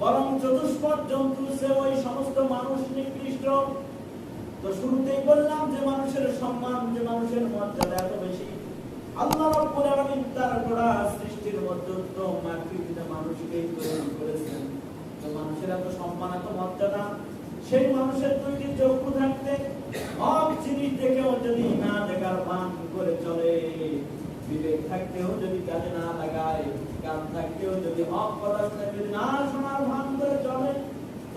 বরং চতুষ্পদ জন্তু সে ওই সমস্ত মানুষ নিকৃষ্ট। তো শুরুতেই বললাম যে মানুষের সম্মান, যে মানুষের মর্যাদা এত বেশি। আল্লাহ রাব্বুল আলামিন তার গোড়া সৃষ্টির মধ্যে উত্তম পৃথিবীতে মানুষকে তৈরি করেছেন। তো মানুষের এত সম্মান, এত মর্যাদা, সেই মানুষের দুইটি চক্ষু থাকতে হক জিনিস দেখেও যদি না দেখার ভান করে চলে, বিবেক থাকতেও যদি কাজে না লাগায় কান থাকতেও যদি হক কথা যদি না শোনার ভান করে চলে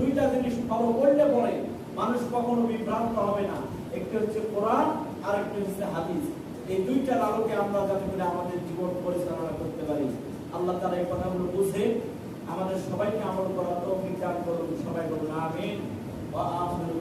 দুইটা জিনিস ফলো করলে পরে মানুষ কখনো বিভ্রান্ত হবে না। একটি হচ্ছে কোরআন আর একটি হচ্ছে হাদিস। এই দুইটার আলোকে আমরা যাতে করে আমাদের জীবন পরিচালনা করতে পারি। আল্লাহ তারা এই কথাগুলো বুঝে আমাদের সবাইকে আমল করার তৌফিক দান করুন। সবাই বলুন, আমিন। ওয়া আখিরু